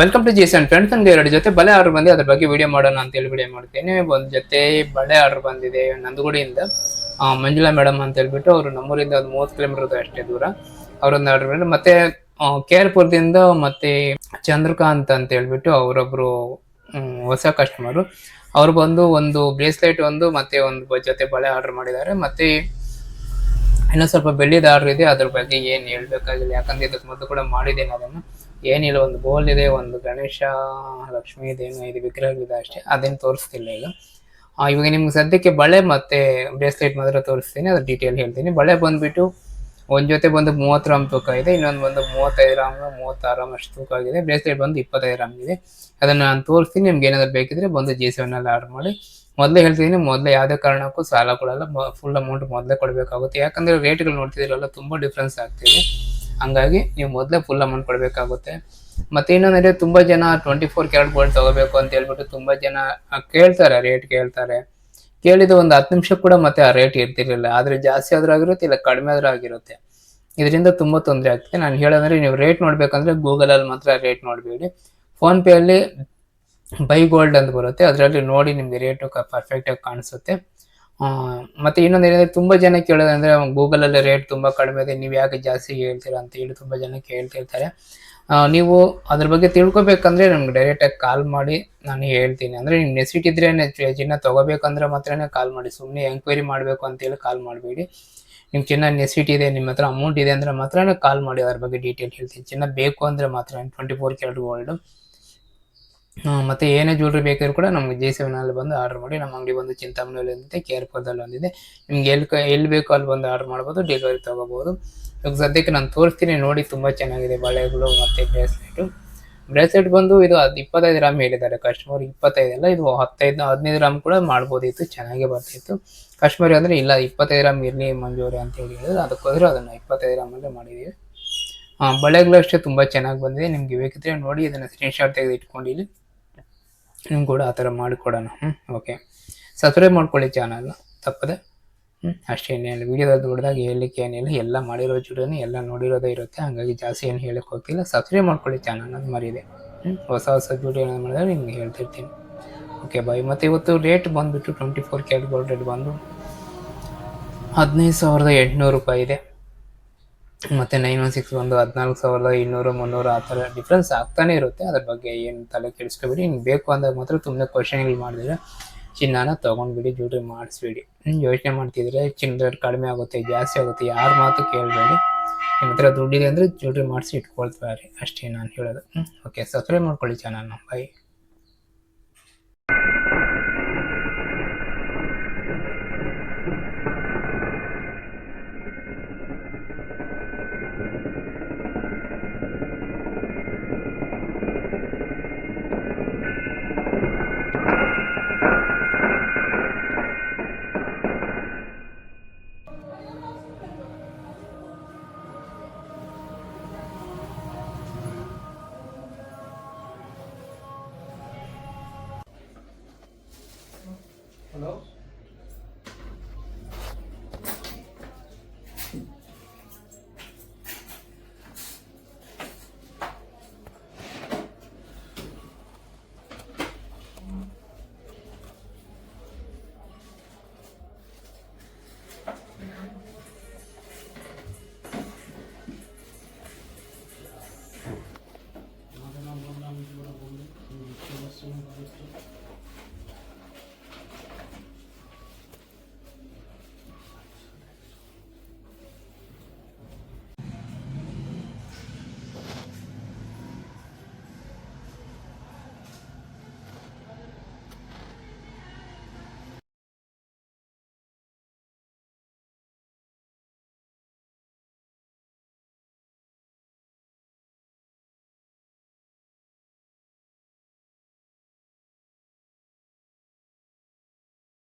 Welcome to Jason friends ನನಗೆ ಎರಡು ಜೊತೆ ಬಳೆ ಆರ್ಡರ್ ಬಂದಿದೆ. ಅದ್ರ ಬಗ್ಗೆ ವಿಡಿಯೋ ಮಾಡೋಣ ಅಂತ ಹೇಳಿ ವಿಡಿಯೋ ಮಾಡ್ತೀನಿ. ಒಂದು ಜೊತೆ ಬಳೆ ಆರ್ಡರ್ ಬಂದಿದೆ ನಂದಗುಡಿಯಿಂದ. ಮಂಜುಳಾ ಮೇಡಮ್ ಅಂತ ಹೇಳ್ಬಿಟ್ಟು ಅವರು ನಮ್ಮೂರಿಂದ ಒಂದು ಮೂವತ್ತು ಕಿಲೋಮೀಟರ್ ಅಷ್ಟೇ ದೂರ. ಅವರೊಂದು ಆರ್ಡರ್ ಮಾಡಿ ಮತ್ತೆ ಕೇರ್ಪುರದಿಂದ ಮತ್ತೆ ಚಂದ್ರಕಾಂತ್ ಅಂತ ಹೇಳ್ಬಿಟ್ಟು ಅವರೊಬ್ರು ಹೊಸ ಕಸ್ಟಮರು ಅವ್ರು ಬಂದು ಒಂದು ಬ್ರೇಸ್ಲೆಟ್ ಒಂದು ಮತ್ತೆ ಒಂದು ಜೊತೆ ಬಳೆ ಆರ್ಡರ್ ಮಾಡಿದ್ದಾರೆ. ಮತ್ತೆ ಇನ್ನೊಂದು ಸ್ವಲ್ಪ ಬೆಳ್ಳಿದ ಆರ್ಡರ್ ಇದೆ. ಅದ್ರ ಬಗ್ಗೆ ಏನು ಹೇಳ್ಬೇಕಾಗಿಲ್ಲ. ಯಾಕಂದ್ರೆ ಇದಕ್ಕೆ ಮೊದಲು ಕೂಡ ಮಾಡಿದ್ದೇನೆ ಅದನ್ನು. ಏನಿಲ್ಲ, ಒಂದು ಬೋಲ್ ಇದೆ, ಒಂದು ಗಣೇಶ, ಲಕ್ಷ್ಮೀ ಇದೇನು ಇದು ವಿಗ್ರಹಗಳಿದೆ ಅಷ್ಟೇ. ಅದೇನು ತೋರಿಸ್ತಿಲ್ಲ ಈಗ. ಇವಾಗ ನಿಮ್ಗೆ ಸದ್ಯಕ್ಕೆ ಬಳೆ ಮತ್ತೆ ಬ್ರೇಸ್ಲೆಟ್ ಮಾತ್ರ ತೋರಿಸ್ತೀನಿ ಅದ್ರ ಡೀಟೇಲ್ ಹೇಳ್ತೀನಿ. ಬಳೆ ಬಂದ್ಬಿಟ್ಟು ಒಂದು ಜೊತೆ ಬಂದು ಮೂವತ್ತು ಗ್ರಾಮ್ ತೂಕ ಇದೆ, ಇನ್ನೊಂದು ಬಂದು ಮೂವತ್ತೈದು ಗ್ರಾಮ್ ಮೂವತ್ತಾರು ಗ್ರಾಮ್ ಅಷ್ಟು ತೂಕ ಆಗಿದೆ. ಬ್ರೇಸ್ಲೆಟ್ ಬಂದು ಇಪ್ಪತ್ತೈದು ಗ್ರಾಮ್ ಇದೆ. ಅದನ್ನು ನಾನು ತೋರಿಸ್ತೀನಿ, ನಿಮ್ಗೆ ಏನಾದ್ರು ಬೇಕಿದ್ರೆ ಬಂದು ಜಿ ಸೆವೆನಲ್ಲಿ ಆರ್ಡರ್ ಮಾಡಿ. ಮೊದಲೇ ಹೇಳ್ತಿದ್ದೀನಿ, ಮೊದಲೇ ಯಾವುದೇ ಕಾರಣಕ್ಕೂ ಸಾಲ ಕೊಡಲ್ಲ ಫುಲ್ ಅಮೌಂಟ್ ಮೊದಲೇ ಕೊಡಬೇಕಾಗುತ್ತೆ. ಯಾಕಂದ್ರೆ ರೇಟ್ಗಳು ನೋಡ್ತಿದ್ದೀರಲ್ಲ, ತುಂಬ ಡಿಫ್ರೆನ್ಸ್ ಆಗ್ತಿದೆ. ಹಂಗಾಗಿ ನೀವು ಮೊದಲೇ ಫುಲ್ ಅಮೌಂಟ್ ಕೊಡಬೇಕಾಗುತ್ತೆ. ಮತ್ತೆ ಇನ್ನೊಂದ್ರೆ ತುಂಬಾ ಜನ ಟ್ವೆಂಟಿ ಫೋರ್ ಕ್ಯಾರೆಟ್ ಗೋಲ್ಡ್ ತಗೋಬೇಕು ಅಂತ ಹೇಳ್ಬಿಟ್ಟು ತುಂಬಾ ಜನ ಕೇಳ್ತಾರೆ ರೇಟ್ ಕೇಳ್ತಾರೆ. ಕೇಳಿದ ಒಂದು ಹತ್ತು ನಿಮಿಷ ಕೂಡ ಮತ್ತೆ ಆ ರೇಟ್ ಇರ್ತಿರ್ಲಿಲ್ಲ. ಆದ್ರೆ ಜಾಸ್ತಿ ಆದರೂ ಆಗಿರುತ್ತೆ ಇಲ್ಲ ಕಡಿಮೆ ಆದ್ರೂ ಆಗಿರುತ್ತೆ ಇದರಿಂದ ತುಂಬಾ ತೊಂದರೆ ಆಗ್ತದೆ. ನಾನು ಹೇಳೋದಂದ್ರೆ ನೀವು ರೇಟ್ ನೋಡ್ಬೇಕಂದ್ರೆ ಗೂಗಲ್ ಅಲ್ಲಿ ಮಾತ್ರ ರೇಟ್ ನೋಡಬೇಡಿ. ಅಲ್ಲಿ ಬೈ ಗೋಲ್ಡ್ ಅಂತ ಬರುತ್ತೆ. ಅದರಲ್ಲಿ ನೋಡಿ ನಿಮಗೆ ರೇಟು ಪರ್ಫೆಕ್ಟ್ ಆಗಿ ಕಾಣಿಸುತ್ತೆ. ಮತ್ತೆ ಇನ್ನೊಂದು ಏನಂದ್ರೆ ತುಂಬಾ ಜನ ಕೇಳೋದಂದ್ರೆ ಗೂಗಲ್ ಅಲ್ಲಿ ರೇಟ್ ತುಂಬಾ ಕಡಿಮೆ ಇದೆ, ನೀವು ಯಾಕೆ ಜಾಸ್ತಿ ಹೇಳ್ತೀರಾ ಅಂತ ಹೇಳಿ ತುಂಬಾ ಜನ ಕೇಳ್ತಿರ್ತಾರೆ ನೀವು ಅದ್ರ ಬಗ್ಗೆ ತಿಳ್ಕೊಬೇಕಂದ್ರೆ ನಮ್ಗೆ ಡೈರೆಕ್ಟ್ ಆಗಿ ಕಾಲ್ ಮಾಡಿ ನಾನು ಹೇಳ್ತೀನಿ. ಅಂದ್ರೆ ನಿಮ್ಗೆ ನೆಸಿಟ್ ಇದ್ರೆ ಚಿನ್ನ ತಗೋಬೇಕಂದ್ರೆ ಮಾತ್ರನೇ ಕಾಲ್ ಮಾಡಿ. ಸುಮ್ಮನೆ ಎಂಕ್ವೈರಿ ಮಾಡಬೇಕು ಅಂತೇಳಿ ಕಾಲ್ ಮಾಡಬೇಡಿ. ನಿಮ್ಗೆ ಚಿನ್ನ ನೆಸಿಟ್ ಇದೆ, ನಿಮ್ಮ ಹತ್ರ ಅಮೌಂಟ್ ಇದೆ ಅಂದ್ರೆ ಮಾತ್ರನೇ ಕಾಲ್ ಮಾಡಿ ಅದ್ರ ಬಗ್ಗೆ ಡೀಟೇಲ್ ಹೇಳ್ತೀನಿ. ಚಿನ್ನ ಬೇಕು ಅಂದ್ರೆ ಮಾತ್ರ ಟ್ವೆಂಟಿ ಫೋರ್ ಕ್ಯಾರೆಟ್ ಗೋಲ್ಡ್ ಮತ್ತೆ ಏನೇ ಜ್ಯುವೆಲ್ರಿ ಬೇಕಾದ್ರೂ ಕೂಡ ನಮ್ಗೆ ಜೆ ಸೆವೆನಲ್ಲಿ ಬಂದು ಆರ್ಡರ್ ಮಾಡಿ ನಮ್ಮ ಅಂಗಡಿ ಬಂದು ಚಿಂತಾಮಣಿಯಲ್ಲಿ ಒಂದಿದೆ ಕೇರ್ಪುರದಲ್ಲಿ ಒಂದಿದೆ ನಿಮ್ಗೆ ಎಲ್ಲಿ ಎಲ್ಲಿ ಬೇಕೋ ಅಲ್ಲಿ ಬಂದು ಆರ್ಡರ್ ಮಾಡ್ಬೋದು ಡೆಲಿವರಿ ತಗೋಬೋದು. ಇವಾಗ ಸದ್ಯಕ್ಕೆ ನಾನು ತೋರಿಸ್ತೀನಿ, ನೋಡಿ ತುಂಬ ಚೆನ್ನಾಗಿದೆ ಬಳೆಗಳು ಮತ್ತು ಬ್ರೇಸ್ಲೆಟು ಬ್ರೇಸ್ಲೆಟ್ ಬಂದು ಇದು ಅದು ಇಪ್ಪತ್ತೈದು ಗ್ರಾಮ್ ಹೇಳಿದ್ದಾರೆ ಕಸ್ಟಮರ್ ಇಪ್ಪತ್ತೈದು ಅಲ್ಲ, ಇದು ಹತ್ತೈದು ಹದಿನೈದು ಗ್ರಾಮ್ ಕೂಡ ಮಾಡ್ಬೋದಿತ್ತು, ಚೆನ್ನಾಗೇ ಬರ್ತಿತ್ತು. ಕಸ್ಟಮರ್ ಅಂದರೆ ಇಲ್ಲ, ಇಪ್ಪತ್ತೈದು ಗ್ರಾಮ್ ಇರಲಿ ಮಂಜೂರಿ ಅಂತ ಹೇಳಿ ಹೇಳಿದ್ರು ಅದಕ್ಕೋದ್ರೆ ಅದನ್ನು ಇಪ್ಪತ್ತೈದು ಗ್ರಾಮಲ್ಲೇ ಮಾಡಿದ್ದೀವಿ ಬಳೆಗಳು ಅಷ್ಟೇ ತುಂಬ ಚೆನ್ನಾಗಿ ಬಂದಿದೆ, ನಿಮ್ಗೆ ಬೇಕಿದ್ರೆ ನೋಡಿ, ಇದನ್ನು ಸ್ಕ್ರೀನ್ಶಾಟ್ ತೆಗೆದು ಇಟ್ಕೊಂಡಿಲ್ಲಿ ನಿಮ್ಗೆ ಕೂಡ ಆ ಥರ ಮಾಡಿಕೊಡೋಣ. ಹ್ಞೂ ಓಕೆ ಸಬ್ಸ್ಕ್ರೈಬ್ ಮಾಡ್ಕೊಳ್ಳಿ ಚಾನಲ್ನ ತಪ್ಪದೆ. ಹ್ಞೂ ಅಷ್ಟೇ ಏನಿಲ್ಲ ವೀಡಿಯೋದಲ್ಲಿ ದೊಡ್ಡದಾಗಿ ಹೇಳಲಿಕ್ಕೆ ಏನಿಲ್ಲ, ಎಲ್ಲ ಮಾಡಿರೋ ಜುಡೋನು ಎಲ್ಲ ನೋಡಿರೋದೇ ಇರುತ್ತೆ. ಹಾಗಾಗಿ ಜಾಸ್ತಿ ಏನು ಹೇಳಕ್ಕೆ ಹೋಗ್ತಿಲ್ಲ. ಸಬ್ಸ್ಕ್ರೈಬ್ ಮಾಡ್ಕೊಳ್ಳಿ ಚಾನಲ್ ಅದು ಮರಿದೆ ಹ್ಞೂ ಹೊಸ ಹೊಸ ಏನಾದ್ರು ಮಾಡಿದ್ರೆ ನಿಮ್ಗೆ ಹೇಳ್ತಿರ್ತೀನಿ. ಓಕೆ ಬಾಯ್ ಮತ್ತು ಇವತ್ತು ರೇಟ್ ಬಂದುಬಿಟ್ಟು twenty four carat gold rate ಬಂದು ಹದಿನೈದು ಸಾವಿರದ ಎಂಟುನೂರು ರೂಪಾಯಿ ಇದೆ. ಮತ್ತು ನೈನ್ ಒನ್ ಸಿಕ್ಸ್ ಒಂದು ಹದಿನಾಲ್ಕು ಸಾವಿರದ ಇನ್ನೂರು ಮುನ್ನೂರು ಆ ಥರ ಡಿಫ್ರೆನ್ಸ್ ಆಗ್ತಾನೆ ಇರುತ್ತೆ. ಅದ್ರ ಬಗ್ಗೆ ಏನು ತಲೆ ಕೆಡಿಸ್ಕೊಬೇಡಿ. ನಿಮ್ಗೆ ಬೇಕು ಅಂದಾಗ ಮಾತ್ರ ತುಂಬ ಕ್ವಶನ್ಗಳು ಮಾಡಿದ್ರೆ. ಚಿನ್ನನ ತೊಗೊಂಡ್ಬಿಡಿ ಜ್ಯೂಲ್ರಿ ಮಾಡಿಸ್ಬೇಡಿ. ಯೋಚನೆ ಮಾಡ್ತಿದ್ರೆ ಚಿನ್ನ ರೇಟ್ ಕಡಿಮೆ ಆಗುತ್ತೆ, ಜಾಸ್ತಿ ಆಗುತ್ತೆ, ಯಾರ ಮಾತು ಕೇಳಬೇಡಿ. ನಿಮ್ಮ ಹತ್ರ ದುಡ್ಡಿದೆ ಅಂದರೆ ಜ್ಯೂಲ್ರಿ ಮಾಡಿಸಿ ಇಟ್ಕೊಳ್ತಾರೆ. ಅಷ್ಟೇ ನಾನು ಹೇಳೋದು. ಓಕೆ ಸಬ್ಸ್ಕ್ರೈಬ್ ಮಾಡ್ಕೊಳ್ಳಿ ಚಾನಲ್ನ ಬೈ Thank you.